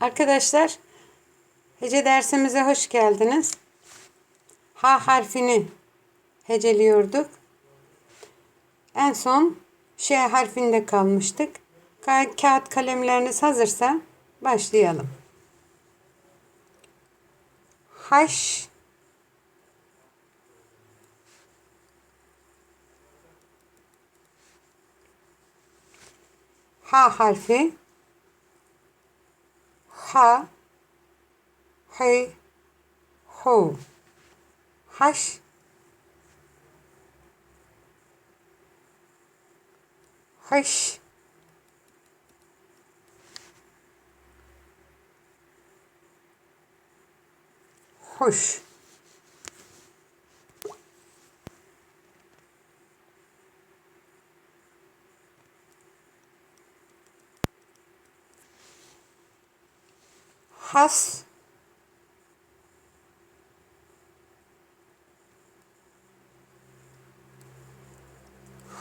Arkadaşlar hece dersimize hoş geldiniz. H harfini heceliyorduk. En son Ş harfinde kalmıştık. Ka- Kağıt kalemleriniz hazırsa başlayalım. Haş H harfi ha hey ho haş haş hoş has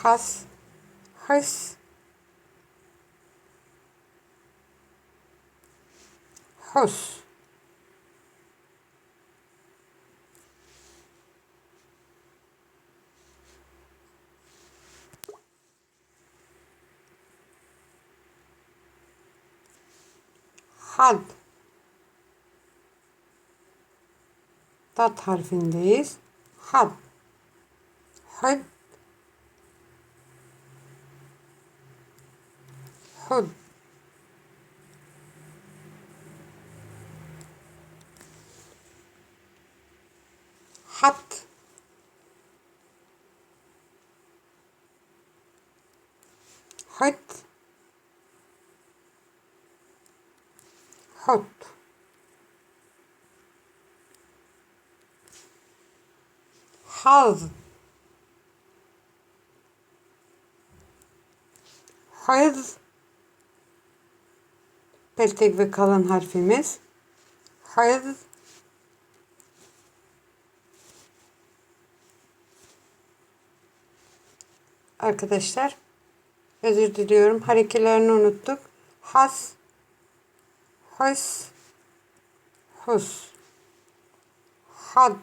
has hıs hus had Tat harfindeyiz. Had. Had. Hud. Hat. Hat. Hot. Haz. Haz. Peltek ve kalın harfimiz. Haz. Arkadaşlar özür diliyorum. Harekelerini unuttuk. Has. Hus. Hus. Had.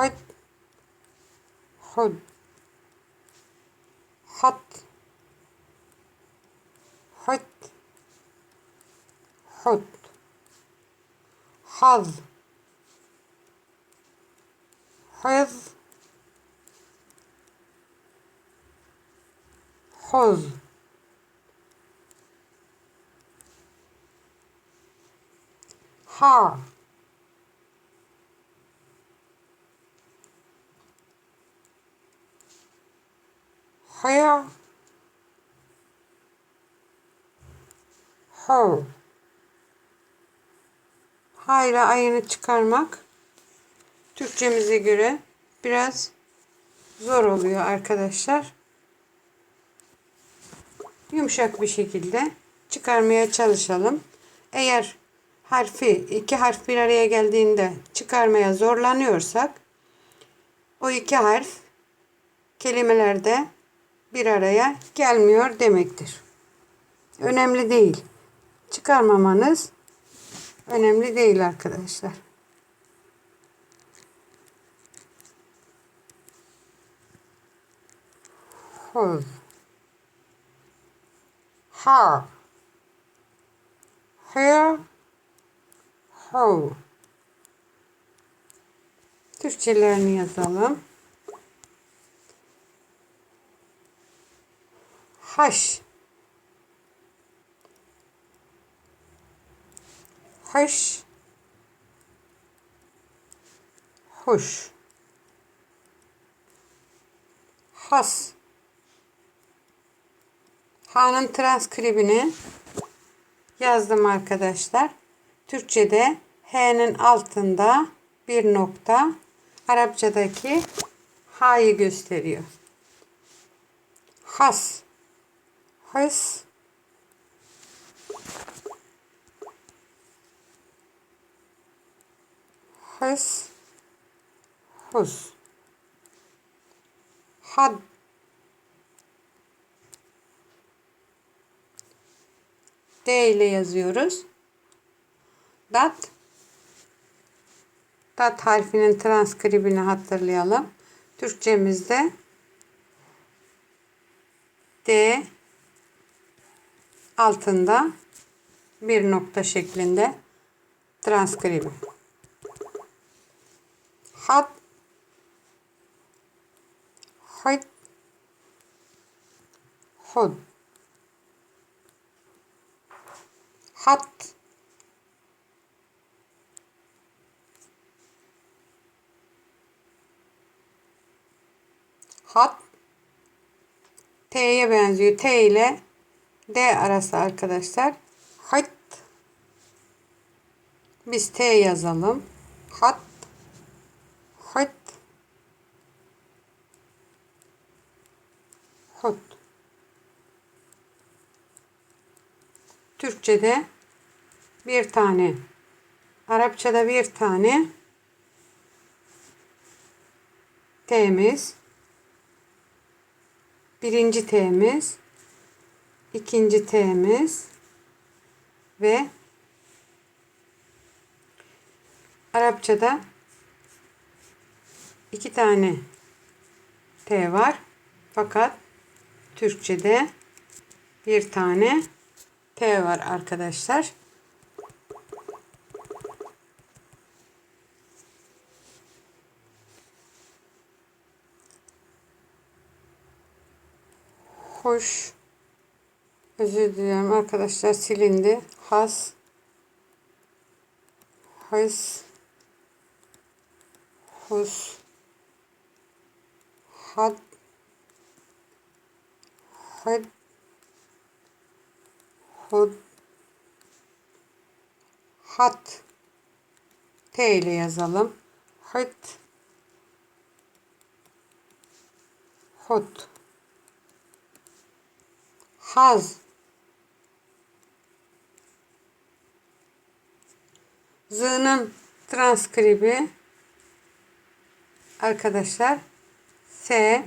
Had. Hud. Hat. Hut. Hut. Haz. Hız. Hoz. Ha. Haya. Ho. Hayra ayını çıkarmak Türkçemize göre biraz zor oluyor arkadaşlar. Yumuşak bir şekilde çıkarmaya çalışalım. Eğer harfi iki harf bir araya geldiğinde çıkarmaya zorlanıyorsak o iki harf kelimelerde bir araya gelmiyor demektir. Önemli değil. Çıkarmamanız önemli değil arkadaşlar. Hoz. Har. Hair. Ho. Türkçelerini yazalım. Haş. Haş. Hoş. Has. Ha'nın transkribini yazdım arkadaşlar. Türkçe'de H'nin altında bir nokta Arapçadaki H'yı gösteriyor. Has. Has. Has. Hus. Had. D ile yazıyoruz. Dat. Dat harfinin transkribini hatırlayalım. Türkçemizde D altında bir nokta şeklinde transkribi. Hat. Hayt Hod. Hat. Hat. T'ye benziyor. T ile D arası arkadaşlar. Hat. Biz T yazalım. Hat. Hat. Hot. Türkçe'de bir tane, Arapçada bir tane. T'miz, birinci T'miz, ikinci T'miz ve Arapçada iki tane T var. Fakat Türkçe'de bir tane T var arkadaşlar. Hoş. Özür dilerim arkadaşlar silindi. Has. Has. Hus. Had. Had. Hud. Hat. T ile yazalım. Hat. Hut. Haz. Z'nın transkribi arkadaşlar S.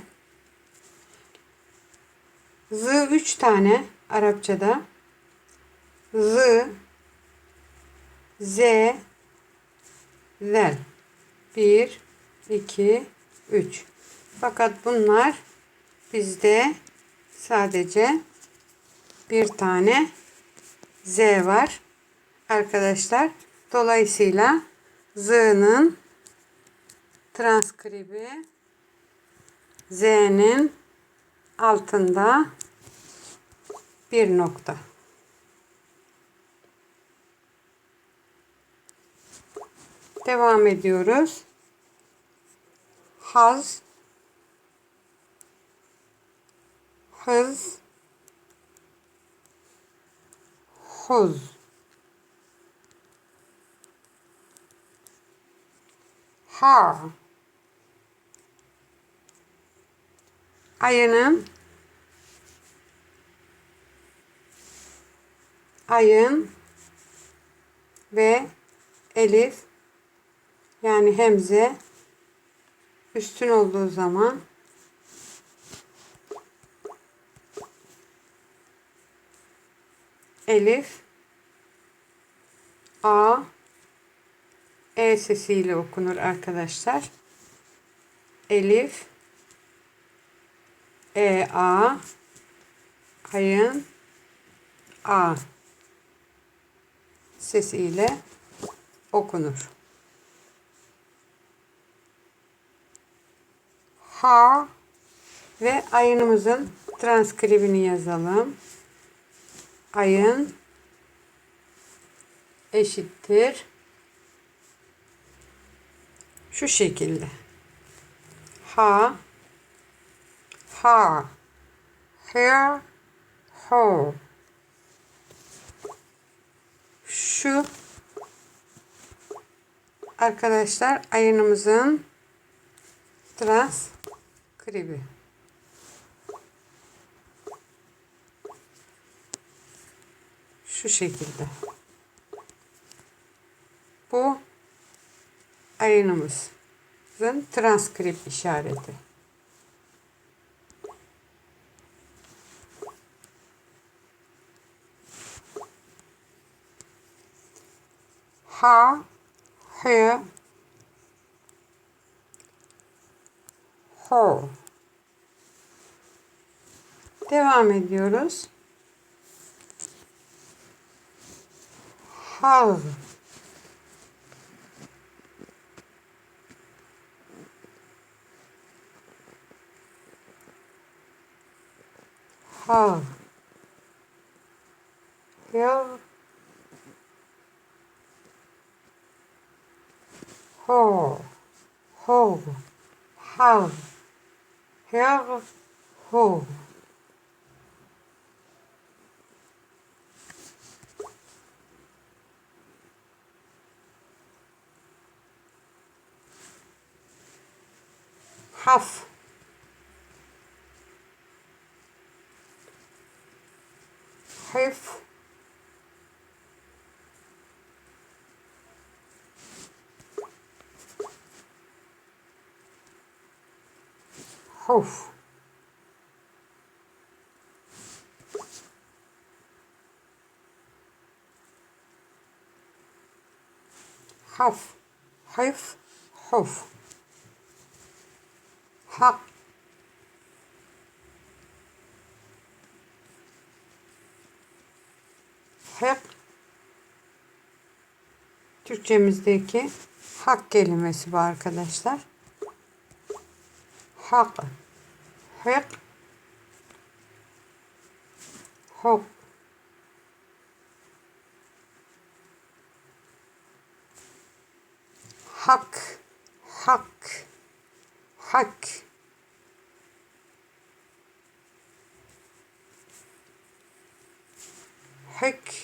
Z üç tane Arapçada. Z Z Zel. 1 2 3 fakat bunlar bizde sadece bir tane Z var. Arkadaşlar dolayısıyla Z'nın transkribi Z'nin altında bir nokta. Devam ediyoruz. Haz hız huz har ayının. Ayın. Ve elif. Yani hemze. Üstün olduğu zaman. Elif. A e sesiyle okunur arkadaşlar. Elif e a ayın a sesiyle okunur. Ha ve ayınımızın transkribini yazalım. Ayın eşittir. Şu şekilde. Ha ha here ho şu arkadaşlar ayınımızın transkribi. Şu şekilde. Bu ayınımızın transkript işareti. ha, hı, ho. Devam ediyoruz. Hav. Hav. Yav. Ho. Ho. Hav. Yav. Ho. Haf. Huf. Haf. Hıf. Huf. Hak. Hak. Türkçemizdeki hak kelimesi bu arkadaşlar. Hak. Hak. Hok. Hak. Hak. Hak. Hak.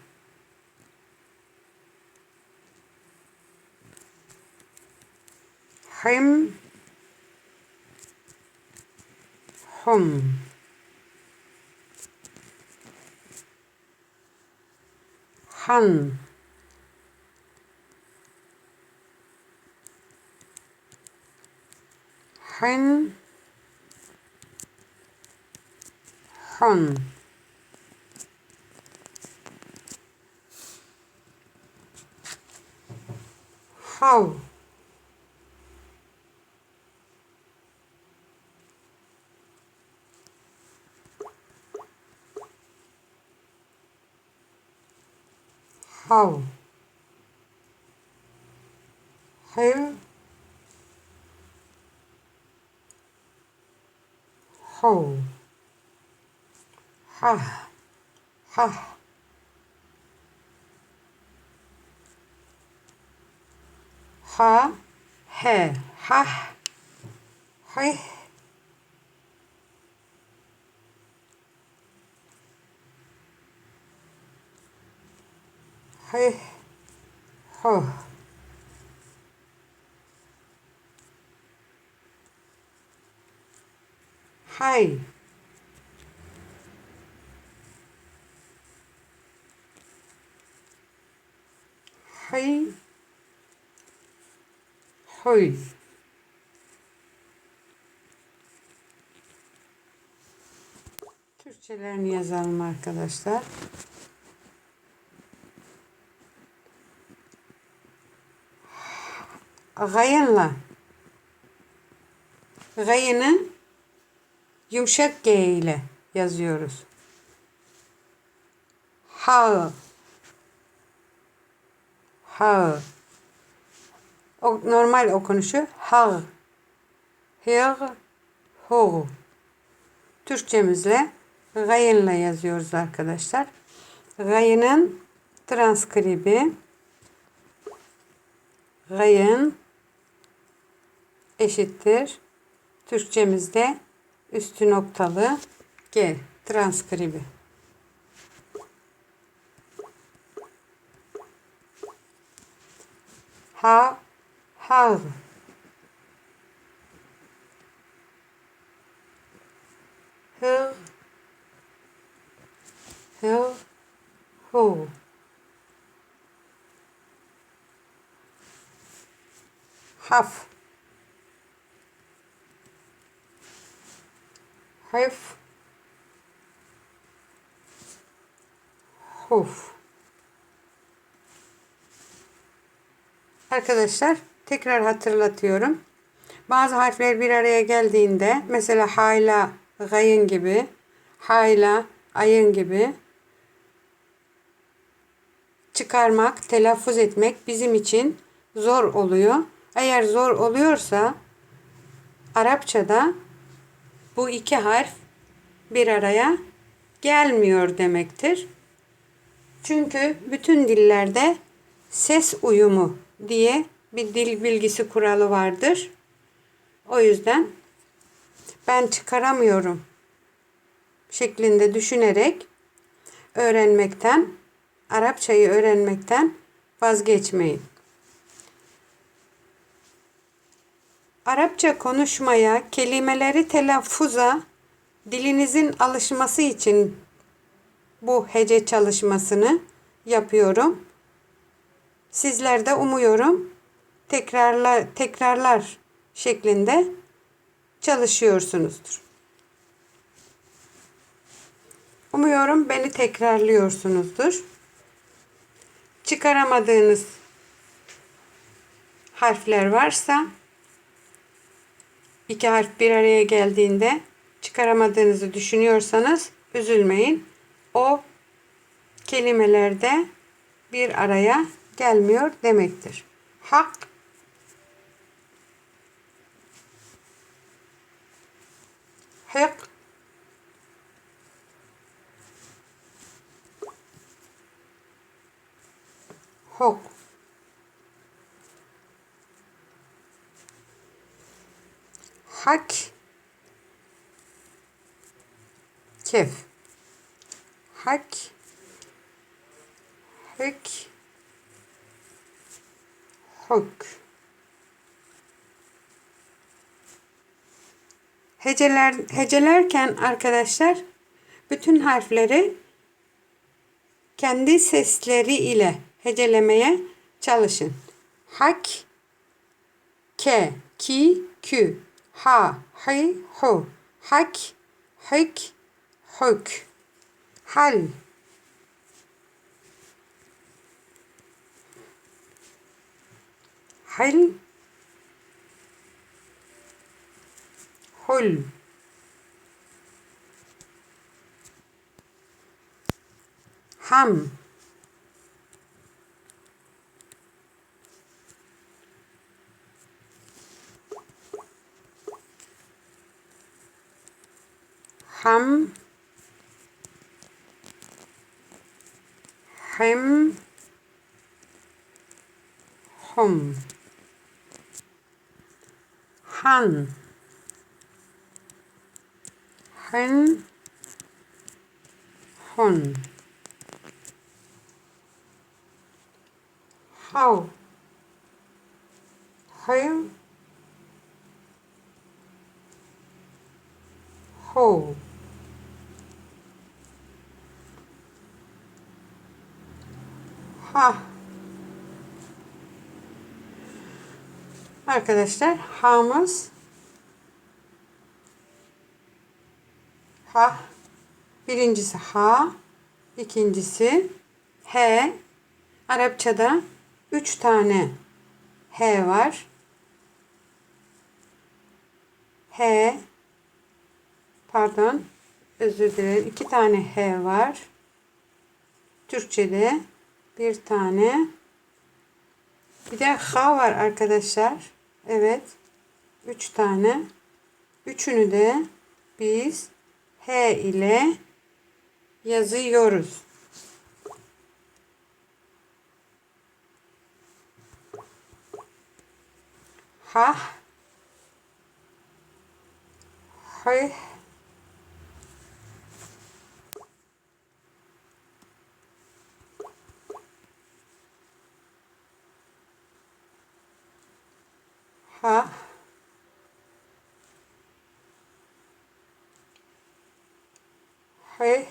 không hăng hanh hăng hao How. How. How. Ha. Ha. Ha. He. Ha. Hay. Hay. Ho. Hay. Hay. Hoy. Türkçelerini yazalım arkadaşlar. Gayınla. Gayını yumuşak G ile yazıyoruz. Ha. Ha. O, normal okunuşu ha. Hir. Hu. Türkçemizle gayınla yazıyoruz arkadaşlar. Gayının transkribi gayın eşittir Türkçemizde üstü noktalı G transkribi. Ha, har. Hır, hır, hu. Haf. Hef. Huf. Arkadaşlar tekrar hatırlatıyorum. Bazı harfler bir araya geldiğinde mesela hayla gayın gibi, hayla ayın gibi çıkarmak, telaffuz etmek bizim için zor oluyor. Eğer zor oluyorsa Arapçada bu iki harf bir araya gelmiyor demektir. Çünkü bütün dillerde ses uyumu diye bir dil bilgisi kuralı vardır. O yüzden ben çıkaramıyorum şeklinde düşünerek öğrenmekten, Arapçayı öğrenmekten vazgeçmeyin. Arapça konuşmaya, kelimeleri telaffuza, dilinizin alışması için bu hece çalışmasını yapıyorum. Sizler de umuyorum tekrarlar tekrarlar şeklinde çalışıyorsunuzdur. Umuyorum beni tekrarlıyorsunuzdur. Çıkaramadığınız harfler varsa iki harf bir araya geldiğinde çıkaramadığınızı düşünüyorsanız üzülmeyin. O kelimelerde bir araya gelmiyor demektir. Hak hak hok hak kef. Hak hak hok Heceler, hecelerken arkadaşlar bütün harfleri kendi sesleri ile hecelemeye çalışın. Hak, ke, ki, kü, ح ح ح حك حك حك. حل. حل. حل. حم. ஹம் ஹெம் ஹும் ஹன் ஹென் ஹொன் ஹவ் ஹெம் ஹோ Ha. Arkadaşlar ha'mız ha birincisi ha ikincisi he Arapçada üç tane he var. He pardon özür dilerim iki tane he var. Türkçede bir tane. Bir de ha var arkadaşlar. Evet. Üç tane. Üçünü de biz H ile yazıyoruz. Ha Hay. Ha. Hay.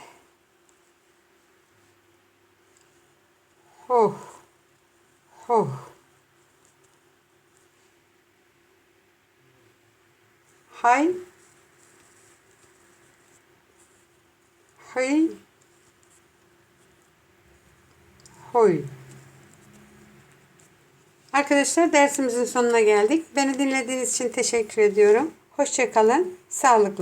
Ho. Ho. Hay. Hay. Hoy. Arkadaşlar dersimizin sonuna geldik. Beni dinlediğiniz için teşekkür ediyorum. Hoşçakalın. Sağlıklı.